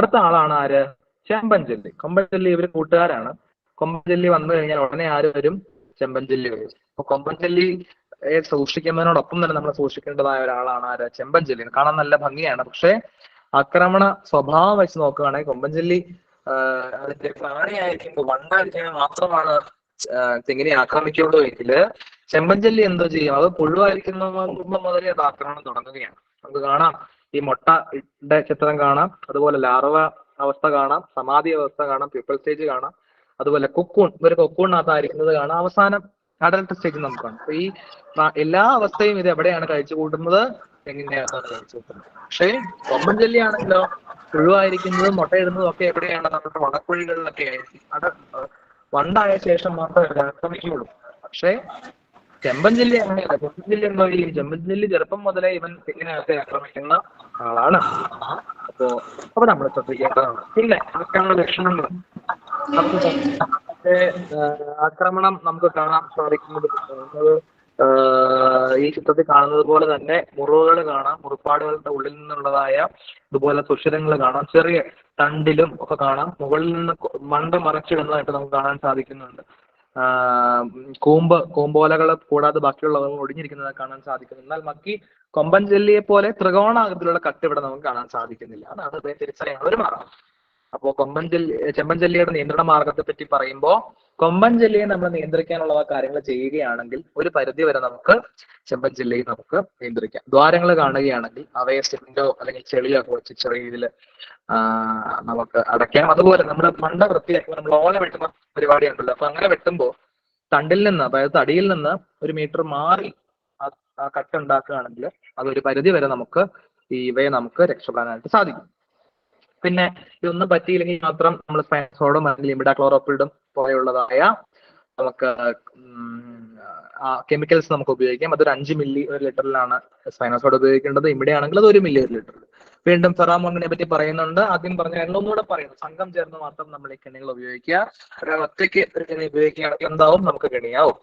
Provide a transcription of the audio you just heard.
അടുത്ത ആളാണ് ആര്? ചെമ്പൻചെല്ലി കൊമ്പൻചെല്ലി ഇവർ കൂട്ടുകാരാണ്. കൊമ്പൻചെല്ലി വന്നു കഴിഞ്ഞാൽ ഉടനെ ആര് വരും? ചെമ്പൻചെല്ലി വരും. അപ്പൊ കൊമ്പൻചെല്ലി സൂക്ഷിക്കുന്നതിനോടൊപ്പം തന്നെ നമ്മൾ സൂക്ഷിക്കേണ്ടതായ ഒരാളാണ് ആര്? ചെമ്പൻചെല്ലി കാണാൻ നല്ല ഭംഗിയാണ്. പക്ഷേ ആക്രമണ സ്വഭാവം വെച്ച് നോക്കുകയാണെങ്കിൽ കൊമ്പൻചെല്ലി ആഹ് അതിന്റെ പ്രാണിയായിരിക്കുമ്പോൾ വണ്ടായിരിക്കുമ്പോൾ മാത്രമാണ് തെങ്ങിനെ ആക്രമിക്കുള്ളൂ എങ്കിൽ ചെമ്പൻചെല്ലി എന്തോ ചെയ്യും? അത് പുഴുവായിരിക്കുന്ന മുതലേ അത് ആക്രമണം തുടങ്ങുകയാണ്. നമുക്ക് കാണാം. ഈ മുട്ടയുടെ ചിത്രം കാണാം അതുപോലെ ലാർവ അവസ്ഥ കാണാം സമാധി അവസ്ഥ കാണാം പ്യൂപ്പൽ സ്റ്റേജ് കാണാം അതുപോലെ കൊക്കൂൺ ഒരു കൊക്കൂണിനകത്തായിരിക്കുന്നത് കാണാം. അവസാനം അഡൽട്ട് സ്റ്റേജ് നമുക്ക് കാണാം. അപ്പൊ ഈ എല്ലാ അവസ്ഥയും ഇത് എവിടെയാണ് കഴിച്ചു കൂട്ടുന്നത്? എങ്ങനെയാണ് കഴിച്ചു കൂട്ടുന്നത്? പക്ഷേ കൊമ്പൻ ജെല്ലിയാണെങ്കിലോ പുഴുവായിരിക്കുന്നതും മുട്ടയിടുന്നതും ഒക്കെ എവിടെയാണ്? നമ്മുടെ വടക്കുഴികളിലൊക്കെ ആയിരിക്കും. അത് വണ്ടായ ശേഷം മാത്രമേ ആക്രമിക്കുകയുള്ളൂ. പക്ഷേ ചെമ്പൻ അങ്ങനെയല്ല. ചെമ്പൻ ഈ ചെമ്പൻ ജില്ലി ചെറുപ്പം മുതലേ ഇവൻ തെങ്ങിനകത്തെ ആക്രമിക്കുന്ന ആളാണ്. അപ്പോ അപ്പൊ നമ്മൾ ശ്രദ്ധിക്കേണ്ടതാണ്. പിന്നെ ആക്രമണ ലക്ഷണങ്ങൾ. ആക്രമണം നമുക്ക് കാണാൻ സാധിക്കുന്നത് ഈ ചിത്രത്തിൽ കാണുന്നത് പോലെ തന്നെ മുറിവുകൾ കാണാം മുറിപ്പാടുകളുടെ ഉള്ളിൽ നിന്നുള്ളതായ ഇതുപോലെ സുഷിരങ്ങൾ കാണാം ചെറിയ തണ്ടിലും ഒക്കെ കാണാം. മുകളിൽ നിന്ന് മണ്ട മറച്ചിടുന്നതായിട്ട് നമുക്ക് കാണാൻ സാധിക്കുന്നുണ്ട്. കൂമ്പ് കൂമ്പോലകൾ കൂടാതെ ബാക്കിയുള്ളവ ഒടിഞ്ഞിരിക്കുന്നത് കാണാൻ സാധിക്കുന്നു. എന്നാൽ മക്കി കൊമ്പൻ ജെല്ലിയെ പോലെ ത്രികോണാകൃതിയിലുള്ള കട്ട് ഇവിടെ നമുക്ക് കാണാൻ സാധിക്കുന്നില്ല. അതാണ് ഇവയെ തിരിച്ചറിയാനുള്ള ഒരു മാർഗം. അപ്പോ കൊമ്പൻ ജെല്ലി ചെമ്പൻ ജെല്ലിയുടെ നിയന്ത്രണ മാർഗത്തെ പറ്റി പറയുമ്പോൾ കൊമ്പൻ ജില്ലയെ നമ്മൾ നിയന്ത്രിക്കാനുള്ള കാര്യങ്ങൾ ചെയ്യുകയാണെങ്കിൽ ഒരു പരിധി വരെ നമുക്ക് ചെമ്പൻ ജില്ലയെ നമുക്ക് നിയന്ത്രിക്കാം. ദ്വാരങ്ങൾ കാണുകയാണെങ്കിൽ അവയെ സിമെന്റോ അല്ലെങ്കിൽ ചെളിയോ ഒക്കെ വെച്ച് ചെറിയ രീതിയിൽ നമുക്ക് അടയ്ക്കാം. അതുപോലെ നമ്മുടെ മണ്ട വൃത്തിയാക്കുമ്പോൾ നമ്മൾ ഓല വെട്ടുന്ന പരിപാടി ഉണ്ടല്ലോ. അപ്പൊ അങ്ങനെ വെട്ടുമ്പോൾ തണ്ടിൽ നിന്ന് അതായത് തടിയിൽ നിന്ന് ഒരു മീറ്റർ മാറി ആ- കട്ട് ഉണ്ടാക്കുകയാണെങ്കിൽ അതൊരു പരിധി വരെ നമുക്ക് ഇവയെ നമുക്ക് രക്ഷപ്പെടാനായിട്ട് സാധിക്കും. പിന്നെ ഇതൊന്നും പറ്റിയില്ലെങ്കിൽ മാത്രം നമ്മൾ സ്പൈനസോഡും അല്ലെങ്കിൽ ഇമിഡാക്ലോറോപ്പിഡും പോലെയുള്ളതായ നമുക്ക് കെമിക്കൽസ് നമുക്ക് ഉപയോഗിക്കാം. അതൊരു അഞ്ച് മില്ലി ഒരു ലിറ്ററിലാണ് സ്പൈനസോഡ് ഉപയോഗിക്കേണ്ടത്. ഇവിടെ ആണെങ്കിൽ അത് ഒരു മില്ലി ഒരു ലിറ്ററിൽ വീണ്ടും ഫെറാമോണിനെ പറ്റി പറയുന്നുണ്ട്. ആദ്യം പറഞ്ഞ രണ്ടൊന്നുകൂടെ പറയുന്നു. സംഘം ചേർന്ന് മാത്രം നമ്മൾ ഈ കെണികൾ ഉപയോഗിക്കുക. ഒറ്റയ്ക്ക് ഒരു കെണി ഉപയോഗിക്കുകയാണെങ്കിൽ എന്താവും? നമുക്ക് കെണിയാവും.